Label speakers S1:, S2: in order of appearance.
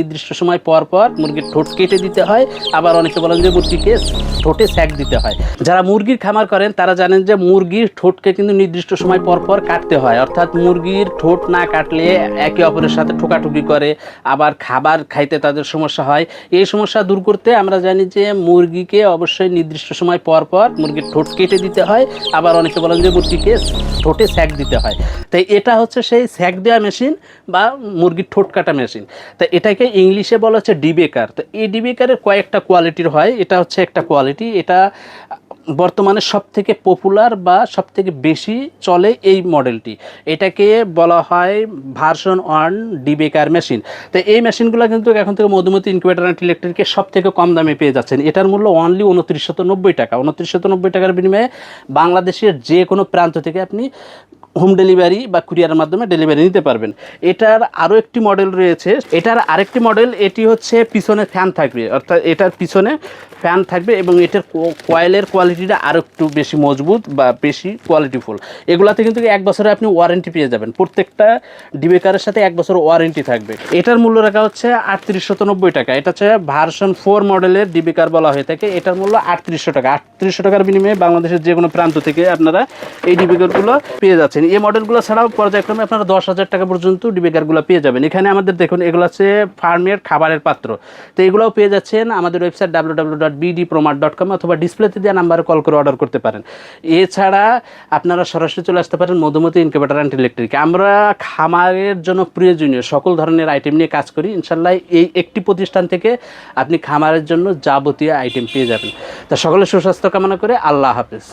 S1: নির্দিষ্ট সময় পর পর মুরগির ঠোঁট কেটে দিতে হয়। আবার অনেকে বলেন যে মুরগিকে ঠোঁটে স্যাক দিতে হয়। যারা মুরগির খামার করেন, তারা জানেন যে মুরগির ঠোঁটকে কিন্তু নির্দিষ্ট সময় পর পর কাটতে হয়। অর্থাৎ মুরগির ঠোঁট না কাটলে একে অপরের সাথে ঠোকাঠুকি করে, আবার খাবার খাইতে তাদের সমস্যা হয়। এই সমস্যা দূর করতে আমরা জানি যে মুরগিকে অবশ্যই নির্দিষ্ট সময় পর পর মুরগির ঠোঁট কেটে দিতে হয়। আবার অনেকে বলেন যে মুরগিকে ঠোঁটে স্যাক দিতে হয়। তাই এটা হচ্ছে সেই স্যাক দেওয়া মেশিন বা মুরগির ঠোঁট কাটা মেশিন। তাই এটাকে ইংলিশে বলা হচ্ছে ডিবেকার। তো এই ডিবেকারের কয়েকটা কোয়ালিটির হয়। এটা হচ্ছে একটা কোয়ালিটি। এটা বর্তমানে সব থেকে পপুলার বা সব থেকে বেশি চলে এই মডেলটি। এটাকে বলা হয় ভার্সন ওয়ান ডিবেকার মেশিন। তো এই মেশিনগুলো কিন্তু এখন থেকে মধুমতি ইনকিউবেটার অ্যান্ড ইলেকট্রিকে সব থেকে কম দামে পেয়ে যাচ্ছেন। এটার মূল্য অনলি উনত্রিশশত নব্বই টাকা। উনত্রিশশত নব্বই টাকার বিনিময়ে বাংলাদেশের যে কোনো প্রান্ত থেকে আপনি হোম ডেলিভারি বা কুরিয়ারের মাধ্যমে ডেলিভারি নিতে পারবেন। এটার আরও একটি মডেল রয়েছে। এটার আরেকটি মডেল, এটি হচ্ছে পিছনে ফ্যান থাকবে। অর্থাৎ এটার পিছনে ফ্যান থাকবে এবং এটার কয়েলের কোয়ালিটিটা আরও একটু বেশি মজবুত বা বেশি কোয়ালিটিফুল। এগুলাতে কিন্তু এক বছরে আপনি ওয়ারেন্টি পেয়ে যাবেন। প্রত্যেকটা ডিবেকারের সাথে এক বছর ওয়ারেন্টি থাকবে। এটার মূল্য রাখা হচ্ছে আটত্রিশশো টাকা। এটা হচ্ছে ভার্সন ফোর মডেলের ডিবেকার বলা হয়ে থাকে। এটার মূল্য আটত্রিশশো টাকা। আটত্রিশশো টাকার বিনিময়ে বাংলাদেশের যে কোনো প্রান্ত থেকে আপনারা এই ডিবেকারগুলো পেয়ে যাচ্ছেন। এই মডেলগুলো ছাড়াও পর্যায়ক্রমে আপনারা দশ হাজার টাকা পর্যন্ত ডিবেকারগুলো পেয়ে যাবেন। এখানে আমাদের দেখুন, এগুলো হচ্ছে ফার্মের খাবারের পাত্র। তো এগুলোও পেয়ে যাচ্ছেন আমাদের website W W dot BD promar dot com অথবা ডিসপ্লেতে দেওয়া নাম্বারে কল করে অর্ডার করতে পারেন। এছাড়া আপনারা সরাসরি চলে আসতে পারেন মধুমতি ইনকিউবেটার অ্যান্ড ইলেকট্রিক। আমরা খামারের জন্য প্রয়োজনীয় সকল ধরনের আইটেম নিয়ে কাজ করি। ইনশাল্লাহ এই একটি প্রতিষ্ঠান থেকে আপনি খামারের জন্য যাবতীয় আইটেম পেয়ে যাবেন। তা সকলে সুস্বাস্থ্য কামনা করে আল্লাহ হাফেজ।